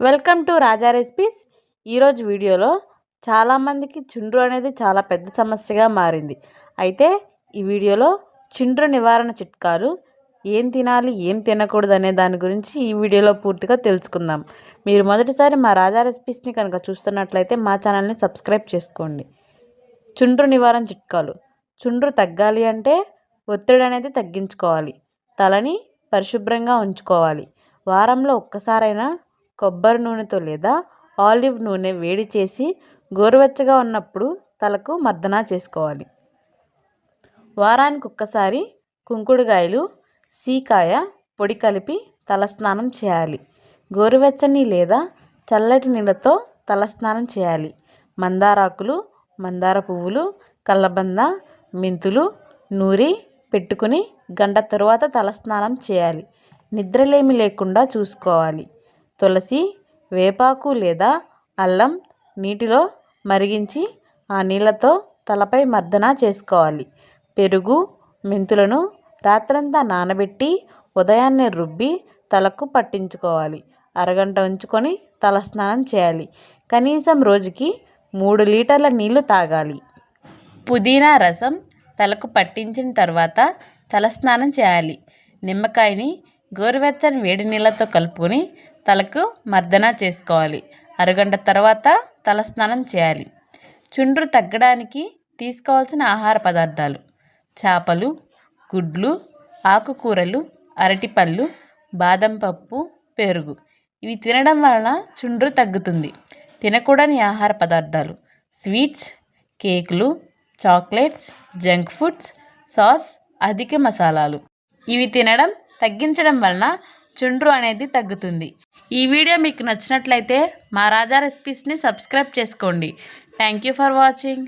Welcome to Raja recipes. ఈరోజు వీడియోలో చాలామందికి చుండ్రు అనేది చాలా పెద్ద సమస్యగా మారింది. అయితే ఈ వీడియోలో చుండ్రు నివారణ చిట్కాలు ఏం తినాలి ఏం తినకూడదు అనే దాని గురించి ఈ వీడియోలో పూర్తిగా తెలుసుకుందాం. మీరు మొదటిసారి మా రాజా రెసిపీస్ని కనుక చూస్తున్నట్లయితే మా ఛానల్ని సబ్స్క్రైబ్ చేసుకోండి. చుండ్రు నివారణ చిట్కాలు. చుండ్రు తగ్గాలి అంటే ఒత్తిడి అనేది తగ్గించుకోవాలి. తలని పరిశుభ్రంగా ఉంచుకోవాలి. వారంలో ఒక్కసారైనా కొబ్బరి నూనెతో లేదా ఆలివ్ నూనె వేడి చేసి గోరువెచ్చగా ఉన్నప్పుడు తలకు మర్దన చేసుకోవాలి. వారానికి ఒక్కసారి కుంకుడుగాయలు సీకాయ పొడి కలిపి తలస్నానం చేయాలి. గోరువెచ్చని లేదా చల్లటి నీళ్ళతో తలస్నానం చేయాలి. మందారాకులు మందార పువ్వులు కళ్ళబంద మెంతులు నూరి పెట్టుకుని గంట తరువాత తలస్నానం చేయాలి. నిద్రలేమి లేకుండా చూసుకోవాలి. తులసి వేపాకు లేదా అల్లం నీటిలో మరిగించి ఆ నీళ్ళతో తలపై మర్దన చేసుకోవాలి. పెరుగు మెంతులను రాత్రంతా నానబెట్టి ఉదయాన్నే రుబ్బి తలకు పట్టించుకోవాలి. అరగంట ఉంచుకొని తలస్నానం చేయాలి. కనీసం రోజుకి మూడు లీటర్ల నీళ్ళు తాగాలి. పుదీనా రసం తలకు పట్టించిన తర్వాత తలస్నానం చేయాలి. నిమ్మకాయని గోరువెచ్చని వేడి నీళ్ళతో కలుపుకొని తలకు మర్దన చేసుకోవాలి. అరగంట తర్వాత తలస్నానం చేయాలి. చుండ్రు తగ్గడానికి తీసుకోవాల్సిన ఆహార పదార్థాలు చేపలు గుడ్లు ఆకుకూరలు అరటిపళ్ళు బాదం పప్పు పెరుగు. ఇవి తినడం వలన చుండ్రు తగ్గుతుంది. తినకూడని ఆహార పదార్థాలు స్వీట్స్ కేకులు చాక్లెట్స్ జంక్ ఫుడ్స్ సాస్ అధిక మసాలాలు. ఇవి తినడం తగ్గించడం వలన చుండ్రు అనేది తగ్గుతుంది. ఈ వీడియో మీకు నచ్చినట్లయితే మా రాజా రెసిపీస్ని సబ్స్క్రైబ్ చేసుకోండి. Thank you for watching